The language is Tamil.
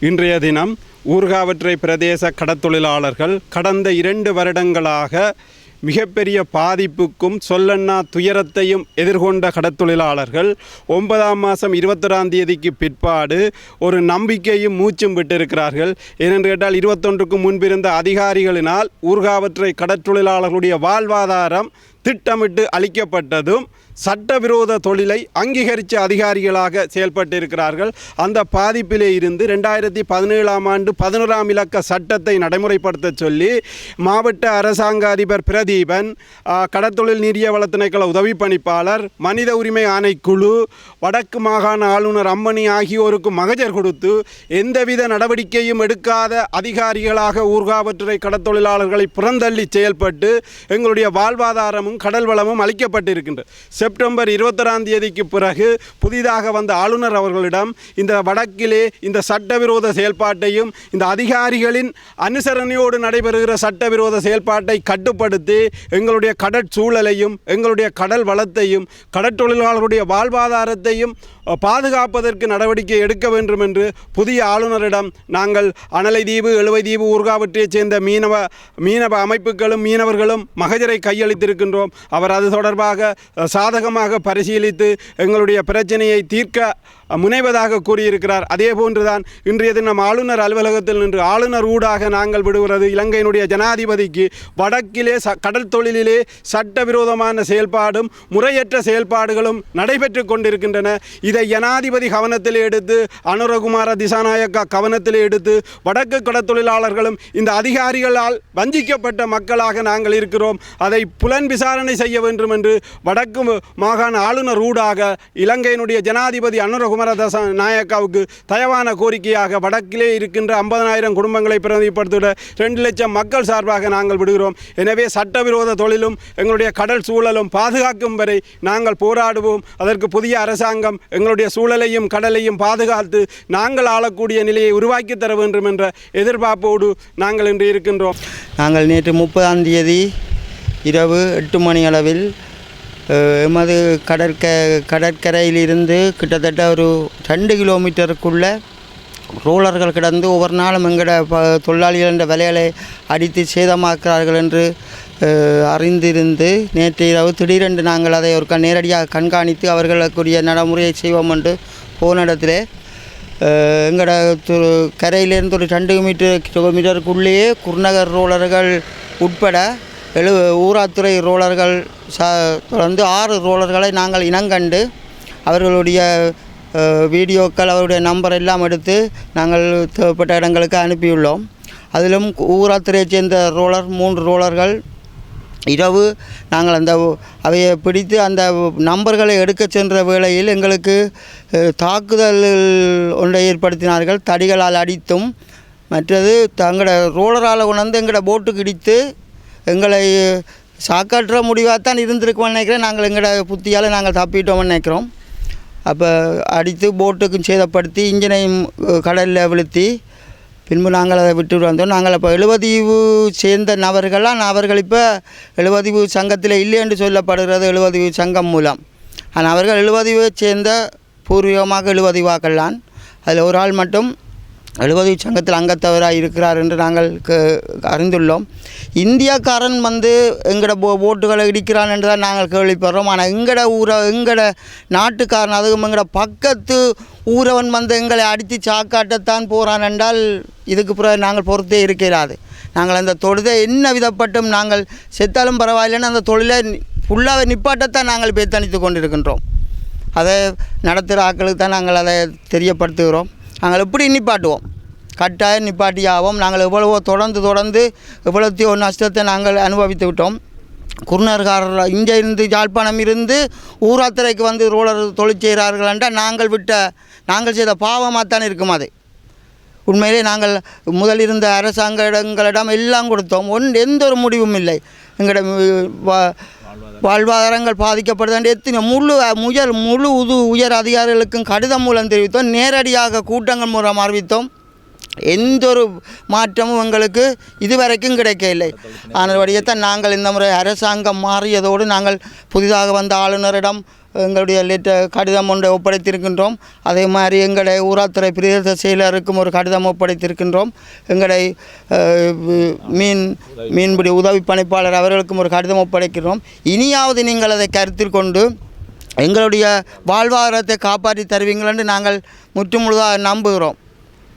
இன்றைய தினம் ஊர்காவற்றை பிரதேச கடத்தொழிலாளர்கள் கடந்த இரண்டு வருடங்களாக மிகப்பெரிய பாதிப்புக்கும் சொல்லண்ணா துயரத்தையும் எதிர்கொண்ட கடத்தொழிலாளர்கள் ஒன்பதாம் மாதம் இருபத்தொராம் தேதிக்கு பிற்பாடு ஒரு நம்பிக்கையும் மூச்சும் விட்டிருக்கிறார்கள். ஏனென்று கேட்டால் இருபத்தொன்றுக்கு முன்பிருந்த அதிகாரிகளினால் ஊர்காவற்றை கடற்றொழிலாளர்களுடைய வாழ்வாதாரம் திட்டமிட்டு அளிக்கப்பட்டதும் சட்டவிரோத தொழிலை அங்கீகரித்த அதிகாரிகளாக செயல்பட்டிருக்கிறார்கள். அந்த பாதிப்பிலே இருந்து ரெண்டாயிரத்தி பதினேழாம் ஆண்டு பதினோராம் இலக்க சட்டத்தை நடைமுறைப்படுத்த சொல்லி மாவட்ட அரசாங்க அதிபர் பிரதீபன் கடத்தொழில் கடற்தொழில் நீரிய வள திணைக்கள உதவி பணிப்பாளர் மனித உரிமை ஆணைக்குழு வடக்கு மாகாண ஆளுநர் அம்மணி ஆகியோருக்கு மகஜர் கொடுத்து எந்தவித நடவடிக்கையும் எடுக்காத அதிகாரிகளாக ஊர்காவற்றுறை கடத்தொழிலாளர்களை புறந்தள்ளி செயல்பட்டு எங்களுடைய வாழ்வாதாரம் வளமும் கடல் வளமும் அளிக்கப்பட்டு இருக்கின்றது செப்டம்பர் இருபத்தொராம் தேதிக்கு பிறகு புதிதாக வந்த ஆளுநர் அவர்களிடம் இந்த வடக்கிலே இந்த சட்டவிரோத செயல்பாட்டையும் இந்த அதிகாரிகளின் அனுசரணையோடு நடைபெறுகிற சட்டவிரோத செயல்பாட்டை கட்டுப்படுத்தி எங்களுடைய கடற்சூழலையும் எங்களுடைய கடல் வளத்தையும் கடற்தொழிலாளர்களுடைய வாழ்வாதாரத்தையும் பாதுகாப்பதற்கு நடவடிக்கை எடுக்க வேண்டும் என்று புதிய ஆளுநரிடம் நாங்கள் அனலை தீவு எழுவை தீவு ஊர்காவற்றைச் சேர்ந்த மீனவ மீனவ அமைப்புகளும் மீனவர்களும் மகஜரை கையளித்திருக்கின்றோம். அவர் அது தொடர்பாக சாதகமாக பரிசீலித்து எங்களுடைய பிரச்சனையை தீர்க்க முனைவதாக கூறியிருக்கிறார். அதே போன்றுதான் இன்றைய தினம் ஆளுநர் அலுவலகத்தில் நின்று ஆளுநர் ஊடாக நாங்கள் விடுகிறது. இலங்கையினுடைய ஜனாதிபதிக்கு வடக்கிலே ச கடல் தொழிலிலே சட்டவிரோதமான செயல்பாடும் முறையற்ற செயல்பாடுகளும் நடைபெற்று கொண்டிருக்கின்றன. இதை ஜனாதிபதி கவனத்தில் எடுத்து அனுரகுமார திசாநாயக்கா கவனத்தில் எடுத்து வடக்கு கடற்தொழிலாளர்களும் இந்த அதிகாரிகளால் வஞ்சிக்கப்பட்ட மக்களாக நாங்கள் இருக்கிறோம். அதை புலன் விசாரணை செய்ய வேண்டும் என்று வடக்கு மாகாண ஆளுநர் ஊடாக இலங்கையினுடைய ஜனாதிபதி அனுரகுமார தச நாயக்காவுக்கு தயவான கோரிக்கையாக வடக்கிலே இருக்கின்ற ஐம்பதனாயிரம் குடும்பங்களை பிரதிப்படுத்திட ரெண்டு லட்சம் மக்கள் சார்பாக நாங்கள் விடுகிறோம். எனவே சட்டவிரோத தொழிலும் எங்களுடைய கடல் சூழலும் பாதுகாக்கும் வரை நாங்கள் போராடுவோம். அதற்கு புதிய அரசாங்கம் எங்களுடைய சூழலையும் கடலையும் பாதுகாத்து நாங்கள் ஆளக்கூடிய நிலையை உருவாக்கி தர வேண்டும் என்ற எதிர்பார்ப்போடு நாங்கள் இன்று இருக்கின்றோம். நாங்கள் நேற்று முப்பதாம் தேதி இரவு எட்டு மணி அளவில் எமது கடற்க கடற்கரையிலிருந்து கிட்டத்தட்ட ஒரு ரெண்டு கிலோமீட்டருக்குள்ளே ரோலர்கள் கிடந்து ஒவ்வொரு நாளும் எங்கட ப தொழிலாளிகள் என்ற விலைகளை அடித்து சேதமாக்கிறார்கள் என்று அறிந்திருந்து நேற்று இரவு திடீரென்று நாங்கள் அதை ஒரு நேரடியாக கண்காணித்து அவர்களுக்குரிய நடைமுறையை செய்வோம் என்று போன இடத்துல எங்களோட எங்கட கரையிலேருந்து ஒரு ரெண்டு மீட்டர் கிலோமீட்டருக்குள்ளேயே குருநகர் ரோலர்கள் உட்பட எழு ஊராத்துறை ரோலர்கள் ச தொடர்ந்து ஆறு ரோலர்களை நாங்கள் இனங்கண்டு அவர்களுடைய வீடியோக்கள் அவருடைய நம்பர் எல்லாம் எடுத்து நாங்கள் தேவைப்பட்ட இடங்களுக்கு அனுப்பியுள்ளோம். அதிலும் ஊராத்துறையைச் சேர்ந்த ரோலர் மூன்று ரோலர்கள் இரவு நாங்கள் அந்த அவையை பிடித்து அந்த நம்பர்களை எடுக்க சென்ற வேளையில் எங்களுக்கு தாக்குதல் ஒன்றை ஏற்படுத்தினார்கள். தடிகளால் அடித்தும் மற்றது தங்களோட ரோலரால் உணர்ந்து எங்களோட போட்டுக்கு இடித்து எங்களை சாக்காற்ற முடிவாக தான் இருந்திருக்கோம்னு நினைக்கிறேன். நாங்கள் எங்களோட புத்தியால் நாங்கள் தப்பிட்டோம்னு நினைக்கிறோம். அப்போ அடித்து போட்டுக்கும் சேதப்படுத்தி இன்ஜினையும் கடலில் விழுத்தி பின்பு நாங்கள் அதை விட்டு வந்தோம். நாங்கள் இப்போ எழுபதீவு சேர்ந்த நபர்கள்லாம் அவர்கள் இப்போ எழுபதிவு சங்கத்தில் இல்லை என்று சொல்லப்படுகிறது எழுபதிவு சங்கம் மூலம். ஆனால் அவர்கள் எழுபதீவை சேர்ந்த பூர்வீகமாக எழுபதீவாக்கள்தான். அதில் ஒரு ஆள் மட்டும் எழுபது சங்கத்தில் அங்கத்தவராக இருக்கிறார் என்று நாங்கள் க- அறிந்துள்ளோம். இந்தியாக்காரன் வந்து எங்களோட போ போட்டுகளை இடிக்கிறான் என்று தான் நாங்கள் கேள்விப்படுறோம். ஆனால் எங்களோட ஊரை எங்களோட நாட்டுக்காரன் அதுவும் எங்களோட பக்கத்து ஊரவன் வந்து எங்களை அடித்து சாக்காட்டத்தான் போகிறான் என்றால் இதுக்கு பிறகு நாங்கள் பொறுத்தே இருக்கிறாது. நாங்கள் அந்த தொழுதை என்ன விதப்பட்டும் நாங்கள் செத்தாலும் பரவாயில்லைன்னு அந்த தொழிலை ஃபுல்லாக நிப்பாட்டத்தான் நாங்கள் பேத்தணித்து கொண்டிருக்கின்றோம். அதை நடத்துகிற ஆட்களுக்கு தான் நாங்கள் அதை தெரியப்படுத்துகிறோம். நாங்கள் எப்படி நிப்பாட்டுவோம்? கட்டாயம் நிப்பாட்டியாவோம். நாங்கள் எவ்வளவோ தொடர்ந்து தொடர்ந்து எவ்வளோத்தையோ நஷ்டத்தை நாங்கள் அனுபவித்து விட்டோம். குருணர்காரர் இங்கே இருந்து யாழ்ப்பாணம் இருந்து ஊராத்திரைக்கு வந்து ரோலர் தொழில் செய்கிறார்கள் என்றால் நாங்கள் விட்ட நாங்கள் செய்த பாவமாக தான் இருக்கும் அது. உண்மையிலே நாங்கள் முதல் இருந்த அரசாங்க இடங்களிடம் எல்லாம் கொடுத்தோம். ஒன் எந்த ஒரு முடிவும் இல்லை. எங்களோட வாழ்வாதாரங்கள் பாதிக்கப்படுது எத்தனை முழு முயல் முழு உது உயர் அதிகாரிகளுக்கும் கடிதம் மூலம் தெரிவித்தோம். நேரடியாக கூட்டங்கள் மூலம் அறிவித்தோம். எந்த ஒரு மாற்றமும் எங்களுக்கு இதுவரைக்கும் கிடைக்கவில்லை. ஆனபடியத்தான் நாங்கள் இந்த முறை அரசாங்கம் மாறியதோடு நாங்கள் புதிதாக வந்த ஆளுநரிடம் எங்களுடைய லெட்டர் கடிதம் ஒன்றை ஒப்படைத்திருக்கின்றோம். அதே மாதிரி எங்களை ஊராத்துறை பிரதேச செயலருக்கும் ஒரு கடிதம் ஒப்படைத்திருக்கின்றோம். எங்களை மீன் மீன்பிடி உதவி பணிப்பாளர் அவர்களுக்கும் ஒரு கடிதம் ஒப்படைக்கிறோம் இனியாவது நீங்கள் அதை கருத்தில் கொண்டு எங்களுடைய வாழ்வாதாரத்தை காப்பாற்றி தருவீங்கள் என்று நாங்கள் முற்றுமுழுதாக நம்புகிறோம்.